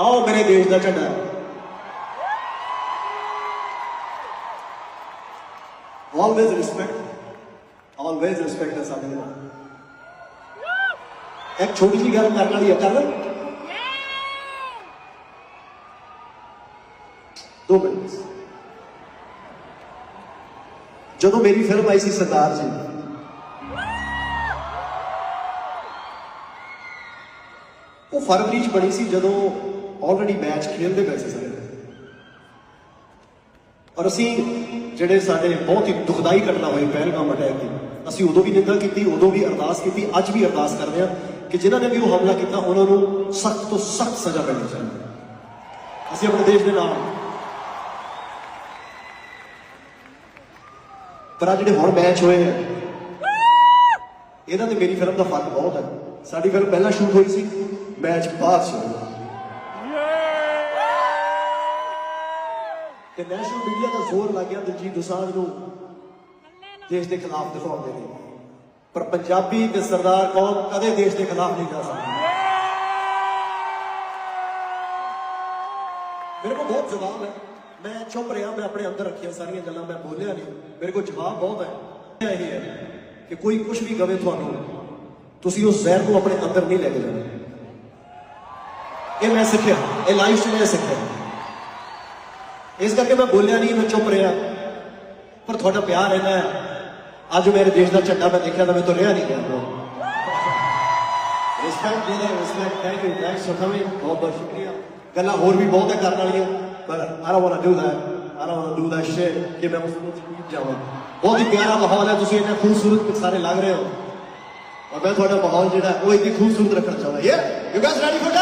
ਆਓ ਮੇਰੇ ਦੇਸ਼ ਦਾ ਝੰਡਾ। ਆਲਵੇਜ਼ ਰਿਸਪੈਕਟ ਆਲਵੇਜ਼ ਰਿਸਪੈਕਟ ਹੈ ਸਾਡੇ ਨਾਲ। ਇੱਕ ਛੋਟੀ ਜਿਹੀ ਗੱਲ ਕਰਨ ਵਾਲੀ ਹੈ ਕਰ ਦੋ ਮਿੰਟ। ਜਦੋਂ ਮੇਰੀ ਫਿਲਮ ਆਈ ਸੀ ਸਰਦਾਰ ਜੀ ਉਹ ਫਰਵਰੀ ਚ ਬਣੀ ਸੀ ਜਦੋਂ ਆਲਰੇਡੀ ਮੈਚ ਖੇਡਦੇ ਪਏ ਸੀ ਸਾਰੇ। ਔਰ ਅਸੀਂ ਜਿਹੜੇ ਸਾਡੇ ਬਹੁਤ ਹੀ ਦੁਖਦਾਈ ਘਟਨਾ ਹੋਈ ਪਹਿਲਗਾਮ ਅਟੈਕ ਦੀ, ਅਸੀਂ ਉਦੋਂ ਵੀ ਨਿੰਦਾ ਕੀਤੀ, ਉਦੋਂ ਵੀ ਅਰਦਾਸ ਕੀਤੀ, ਅੱਜ ਵੀ ਅਰਦਾਸ ਕਰਦੇ ਹਾਂ ਕਿ ਜਿਨ੍ਹਾਂ ਨੇ ਵੀ ਉਹ ਹਮਲਾ ਕੀਤਾ, ਉਹਨਾਂ ਨੂੰ ਸਖਤ ਤੋਂ ਸਖਤ ਸਜ਼ਾ ਮਿਲਣੀ ਚਾਹੀਦੀ। ਅਸੀਂ ਆਪਣੇ ਦੇਸ਼ ਦੇ ਨਾਲ ਪਰ ਆ ਜਿਹੜੇ ਹੁਣ ਮੈਚ ਹੋਏ ਆ, ਇਹਨਾਂ ਤੇ ਮੇਰੀ ਫਿਲਮ ਦਾ ਫ਼ਰਕ ਬਹੁਤ ਹੈ। ਸਾਡੀ ਫਿਲਮ ਪਹਿਲਾਂ ਸ਼ੂਟ ਹੋਈ ਸੀ। ਸ਼ੁਰੂ ਹੋਇਆ ਤੇ ਨੈਸ਼ਨਲ ਮੀਡੀਆ ਦਾ ਜ਼ੋਰ ਲੱਗ ਗਿਆ ਦਿਲਜੀਤ ਦੋਸਾਂਝ ਨੂੰ। ਦੇਸ਼ ਦੇ ਖਿਲਾਫ ਦਿਖਾਉਣ ਦੇ ਲਈ। ਪਰ ਪੰਜਾਬੀ ਤੇ ਸਰਦਾਰ ਕੌਮ ਕਦੇ ਦੇਸ਼ ਦੇ ਖਿਲਾਫ ਨਹੀਂ ਜਾ ਸਕਦੀ। ਮੇਰੇ ਕੋਲ ਬਹੁਤ ਜਵਾਬ ਹੈ। ਮੈਂ ਚੁੱਪ ਰਿਹਾ ਮੈਂ ਆਪਣੇ ਅੰਦਰ ਰੱਖੀਆਂ ਸਾਰੀਆਂ ਗੱਲਾਂ ਮੈਂ ਬੋਲਿਆ ਨਹੀਂ। ਮੇਰੇ ਕੋਲ ਜਵਾਬ ਬਹੁਤ ਹੈ। ਇਹ ਹੈ ਕਿ ਕੋਈ ਕੁਝ ਵੀ ਕਵੇ ਤੁਹਾਨੂੰ ਤੁਸੀਂ ਉਸ ਜ਼ਹਿਰ ਨੂੰ ਆਪਣੇ ਅੰਦਰ ਨਹੀਂ ਲੈ ਕੇ ਜਾਣਾ। ਇਹ ਮੈਂ ਸਿੱਖਿਆ ਇਹ ਲਾਈਫ 'ਚ ਮੈਂ ਸਿੱਖਿਆ ਇਸ ਕਰਕੇ ਮੈਂ ਬੋਲਿਆ ਨਹੀਂ ਮੈਂ ਚੁੱਪ ਰਿਹਾ ਪਰ ਤੁਹਾਡਾ ਪਿਆਰ ਇੰਨਾ ਹੈ ਅੱਜ ਮੇਰੇ ਦੇਸ਼ ਦਾ ਝੰਡਾ ਮੈਂ ਦੇਖਿਆ ਤਾਂ ਮੈਂ ਤੋਂ ਰਿਹਾ ਨਹੀਂ ਗਿਆ ਰਿਸਪੈਕਟ ਦੇ ਰਹੇ respect thank you thanks for coming ਬਹੁਤ ਬਹੁਤ ਸ਼ੁਕਰੀਆ ਗੱਲਾਂ ਹੋਰ ਵੀ ਬਹੁਤ ਹੈ ਕਰਨ ਵਾਲੀਆਂ ਪਰ I don't want to do that I don't want to do that shit ਕਿ ਮੈਂ ਉਸ ਨੂੰ ਚੀਜ਼ ਜਾਵਾਂ ਬਹੁਤ ਹੀ ਪਿਆਰਾ ਮਾਹੌਲ ਹੈ ਤੁਸੀਂ ਇੰਨੇ ਖੂਬਸੂਰਤ ਸਾਰੇ ਲੱਗ ਰਹੇ ਹੋ ਔਰ ਮੈਂ ਤੁਹਾਡਾ ਮਾਹੌਲ ਜਿਹੜਾ ਹੈ, ਉਹ ਇੰਨੀ ਖੂਬਸੂਰਤ ਰੱਖਣਾ ਚਾਹੁੰਦਾ ਯਾ ਯੂ ਗਾਇਸ ਰੈਡੀ ਫॉर